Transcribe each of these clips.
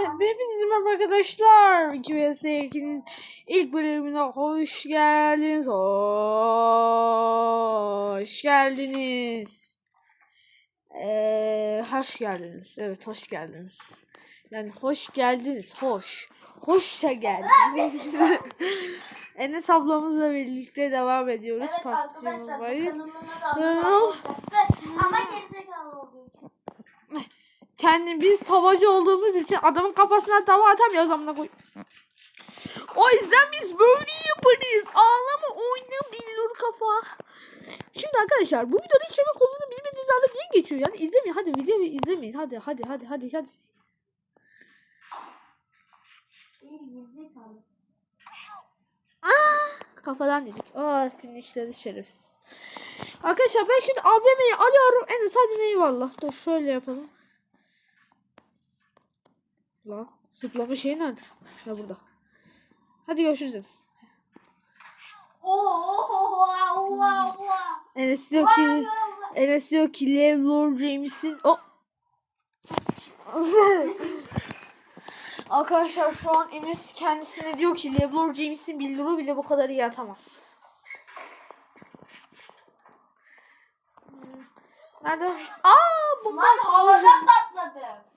Hepinize merhaba arkadaşlar. 2 vs 2'nin ilk bölümüne hoş geldiniz. Hoş geldiniz. Ee, hoş geldiniz. Evet hoş geldiniz. Yani hoş geldiniz. Hoş. Hoşça geldiniz. Enes ablamızla birlikte devam ediyoruz. Evet PUBG arkadaşlar bu abone olacaktı. Ama gerizekalı olduğu için. Kendi biz tavacı olduğumuz için adamın kafasına tava atamıyoruz amına koy. O yüzden biz böyle yaparız. Ağlama oyna billur kafa. Şimdi arkadaşlar bu videoda içerik konunu bilmediğiniz halde diye geçiyor. Yani izlemeyin hadi videoyu izlemeyin. Hadi hadi hadi hadi hadi. Değil gerizekalı. Kafadan dedik. Aa finişleri şerefsiz. Arkadaşlar ben şimdi AVM'yi alıyorum. Enes hadi eyvallah. Dur şöyle yapalım. Lan zıplama şeyi nerede? Ha burada. Hadi görüşürüz Enes. Enes diyor ki Enes diyor ki LeBron James'in o Arkadaşlar şu an Enes kendisine diyor ki LeBron James'in billuru bile bu kadar iyi atamaz. Nerede? Aa bu Lan havadan patladı.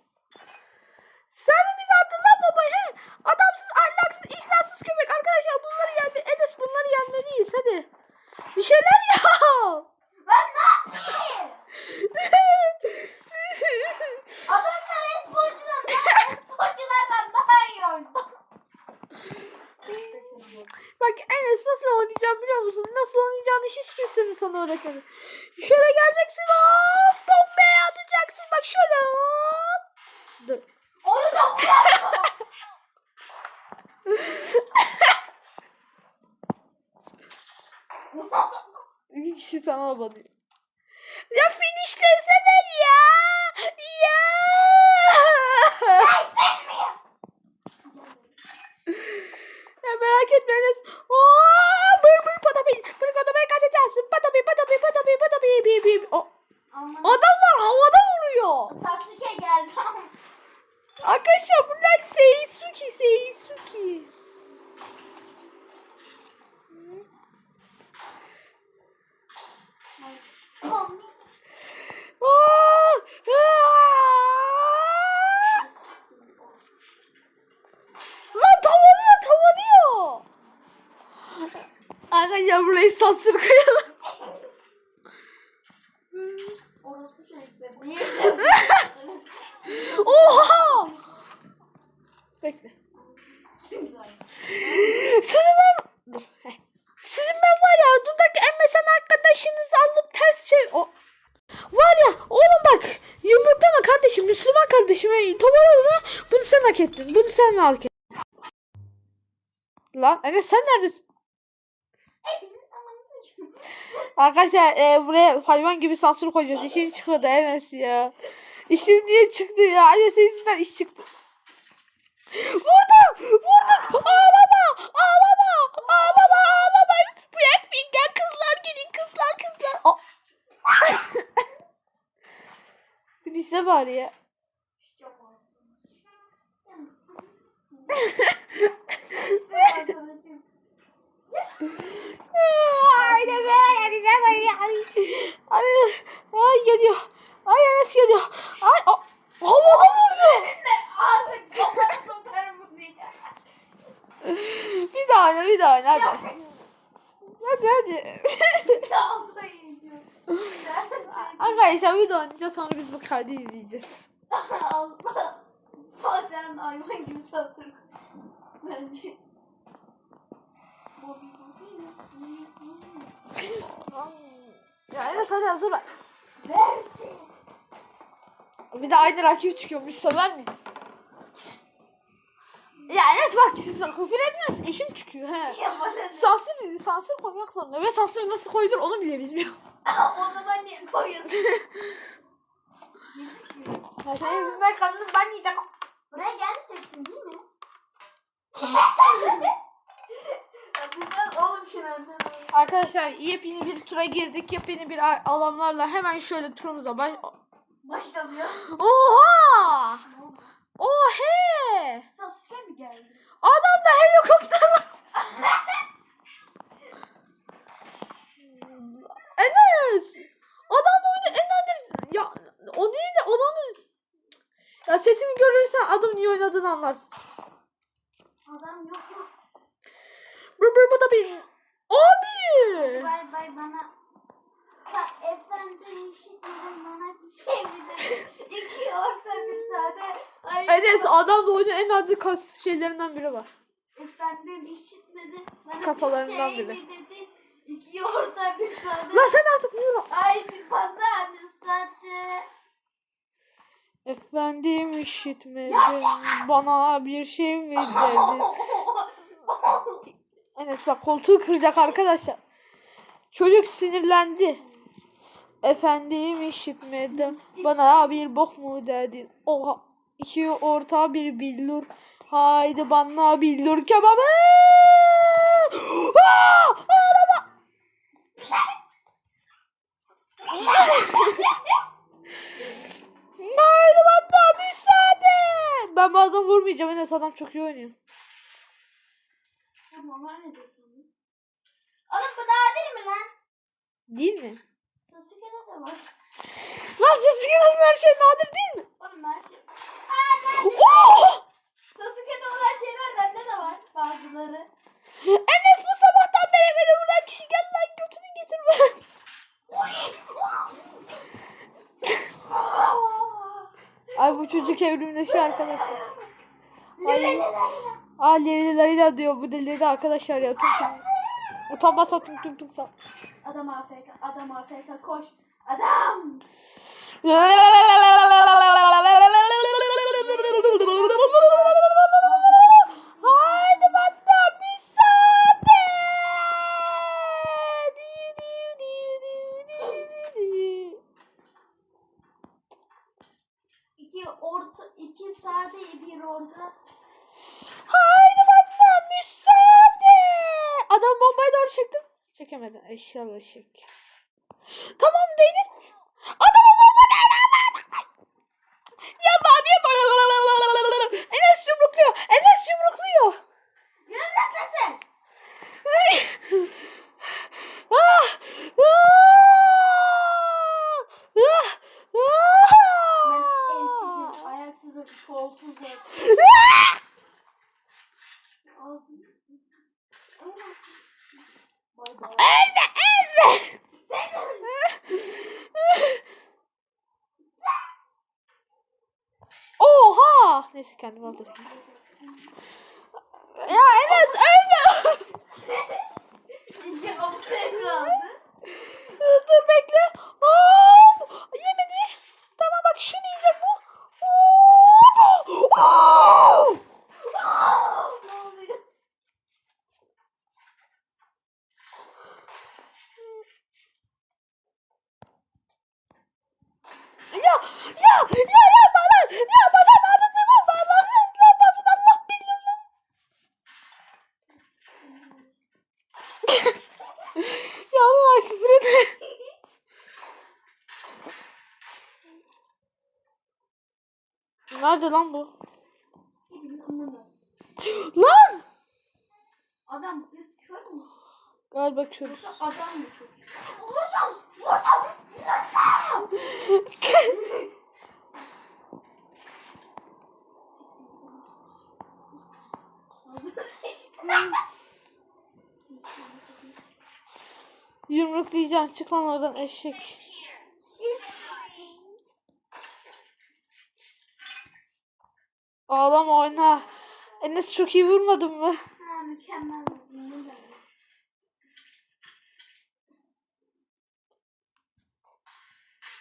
Sen mi bizi attın lan baba he? Adamsız, ahlaksız, ihlassız köpek. Arkadaşlar bunları yenme. Enes bunları yenmeliyiz hadi. Bir şeyler yap. Ben ne yapayım? Adamlar esporcular. Ben esporculardan daha iyi oynuyor. Bak Enes nasıl oynayacağım biliyor musun? Nasıl oynayacağını hiç kimse mi sana öğretmedi? Şöyle geleceksin hop bombaya atacaksın. Bak şöyle hop. Dur. Onu da vuramıyorum. İki kişi sana banıyor. Ya finişlesene ya. Ya. ya merak etme Enes. Aa, bır bır patapi. Bır patapi kaçacaksın. Patapi patapi patapi patapi. Bi bi. O, Aman. adamlar havada vuruyor. Sasuke geldi. Arkadaşlar bunlar Seisuke Seisuke. Aa! Aa! Lan tavalıyor tavalıyor. Arkadaşlar burayı çocukları. Niye? Oha! Bekle. Sizin ben... Sizin ben var ya dudaki emmesen arkadaşınızı alıp ters şey... O... Var ya oğlum bak yumurtlama kardeşim Müslüman kardeşim toparladın bunu sen hak ettin bunu sen hak ettin. Lan Enes sen neredesin? Arkadaşlar e, buraya hayvan gibi sansür koyacağız. İşim çıkmadı Enes ya. İşim niye çıktı ya? Enes yüzünden iş çıktı. Vurdum! Vurdum! Ağlama! Ağlama! Ağlama! Ağlama! Blackpink gel kızlar gelin kızlar kızlar. Aa. Nise bari ya. Aynen böyle Nise bari ya. Ay, ay geliyor. Ay Enes geliyor. Ay a- havada vurdu. Artık sokar sokar bunu ya. Bir daha oyna bir daha oyna hadi. Hadi hadi. Dalga geçiyor. Arkadaşlar video oynayacağız sonra biz bu kaydı izleyeceğiz. Allah. Bazen hayvan gibi satır. Bence. Ya Enes hadi hazır ver. Versin. Bir de aynı rakip çıkıyormuş söver miyiz? Ya Enes bak sen küfür etmez eşim çıkıyor he. Ya bana Sansür, sansür koymak zorunda ve sansür nasıl koyulur onu bile bilmiyorum. o zaman niye koyuyorsun? Ya senin yüzünden kanını ben yiyeceğim. Buraya gelmeyeceksin değil mi? ya güzel oğlum önden Arkadaşlar yepyeni bir tura girdik. Yepyeni bir a- alanlarla hemen şöyle turumuza baş... Başlamıyor. Oha! Adamda helikopter var. Enes. Adam oyunu en nadir. Ya o değil de olanı. Ya sesini görürsen adamın iyi oynadığını anlarsın. Adam yok yok. Bır bır bu da bir. Abi. Bay bay bana. Ha, efendim işitmedim bana bir şey mi dedi? İki orta bir sade. Ay, Enes adam da oyunun en nadir kas şeylerinden biri var. Efendim işitmedi bana Kafalarından bir şey biri. mi dedi? İki orta bir sade. Lan sen artık lan? Haydi bana bir sade. Efendim işitmedin bana bir şey mi dedin? Enes bak koltuğu kıracak arkadaşlar. Çocuk sinirlendi. Efendim işitmedim bana bir bok mu dedin? Oha iki orta bir billur. Haydi bana billur kebabı. Aa! Araba. Haydi bana müsaade. Ben bu adamı vurmayacağım Enes adam çok iyi oynuyor. Tamam ne diyorsun? Oğlum bu nadir mi lan? Değil mi? Sasuke'de de var. Lan Sasuke'nin her şey nadir değil mi? Oğlum her şey. Aa nadir. Oh! Sasuke'de olan şeyler bende de var. Bazıları. Enes bu sabahtan beri beni vuran kişi gel lan götünü. Ay bu çocuk evrimleşiyor arkadaşlar. Ay. Aa levlilerine diyor bu deli arkadaşlar ya. Tum tum. Utanmazsa tum tum tum. Adam AFK, adam AFK koş. Adam! Haydi bana müsaade. İki orta, iki sade, bir orta. Haydi bana müsaade. Adam bombayı doğru çektim. Çekemedi. Eşyalı çek. Oha! Neyse kendimi öldüreyim. Ya Enes ölme. İki avuk evladı. Dur bekle. Hop! Yemedi. Tamam bak şunu yiyecek bu. Hop! Oh! Ne oluyor? Ya ya ya yapma lan. Yapma sen artık bir vurma. Allah'ın yapmasın Allah bilir lan. ya Allah küfür etme. Nerede lan bu? Lan! Adam biz kör mü? Galiba körüz. Adam mı çok? Vurdum! Vurdum! Yumruklayacağım. Çık lan oradan eşek. Ağlama oyna. Enes çok iyi vurmadın mı? Ha mükemmel. Mükemmel.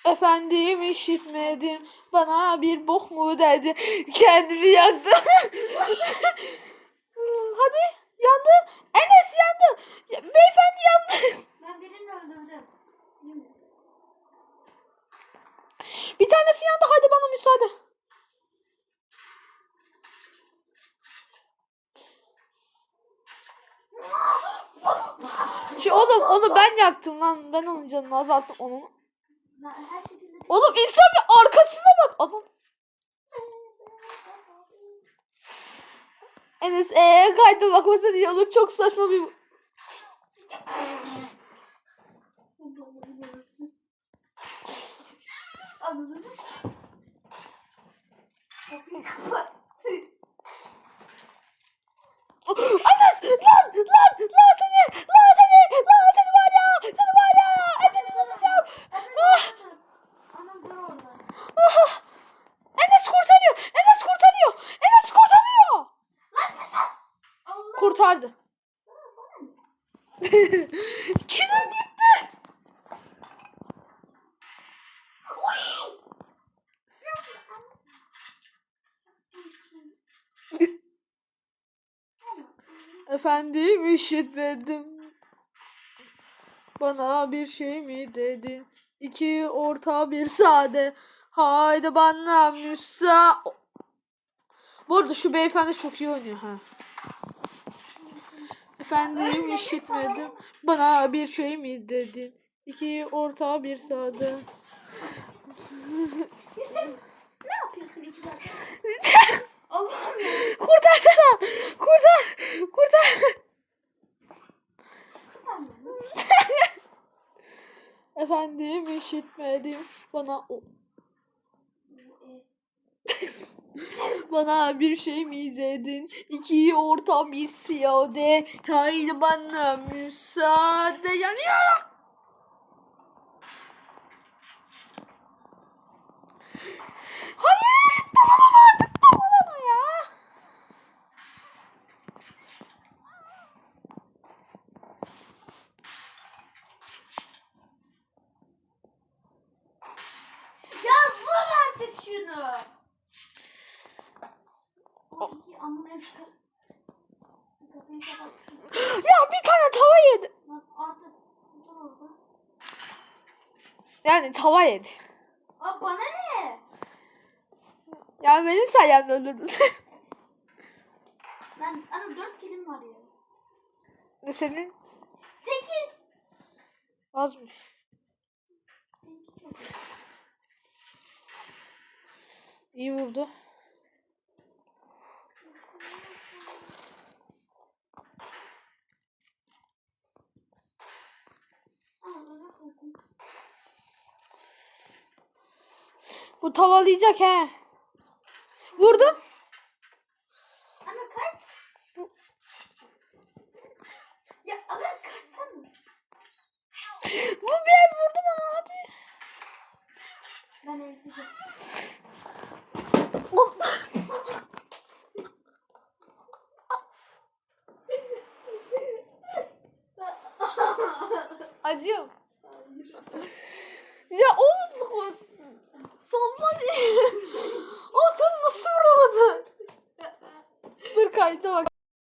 Efendim işitmedim. Bana bir bok mu dedi. Kendimi yaktım. Hadi yandı. Enes yandı. Ya, Beyefendi yandı. Ben birini öldürdüm. Değil mi? Bir tanesi yandı. Hadi bana müsaade. Şu oğlum onu ben yaktım lan. Ben onun canını azalttım onun. Oğlum insan bir arkasına bak. Adam Enes ee kayda bakmasa diye olur. Çok saçma bir... Enes lan lan lan seni lan seni var ya seni var ya Enes'i bulacağım. Ah, Anam dur orada. ah. Enes kurtarıyor Enes kurtarıyor Enes kurtarıyor. Lan bir sus. Allah. Kurtardı. Killer gitti. Efendim işitmedim. Bana bir şey mi dedin? İki orta bir sade. Haydi bana müsa. Bu arada şu beyefendi çok iyi oynuyor ha. Efendim işitmedim. Bana bir şey mi dedin? İki orta bir sade. Ya sen ne yapıyorsun iki dakika? Allah'ım ya. Kurtarsana. Kurtar. Kurtar. Efendim işitmedim. Bana o Bana bir şey mi dedin? İki orta bir siyade. Haydi bana müsaade. Yanıyorum. Hayır. Tavalama artık. Tavalama ya. Ya vur artık şunu. O iki anın hepsi. Kapıyı kapat. Ya bir tane tava yedi. Yani tava yedi. Aa bana ne? Yani benim sayemde öldürdün. Lan ana dört kilim var ya. Ne Senin Sekiz. azmış. İyi vurdu. Bu tavalayacak he. Vurdum. Ana kaç. Ya ana kaçsana. Bu el vurdum ona hadi. Ben evsizim.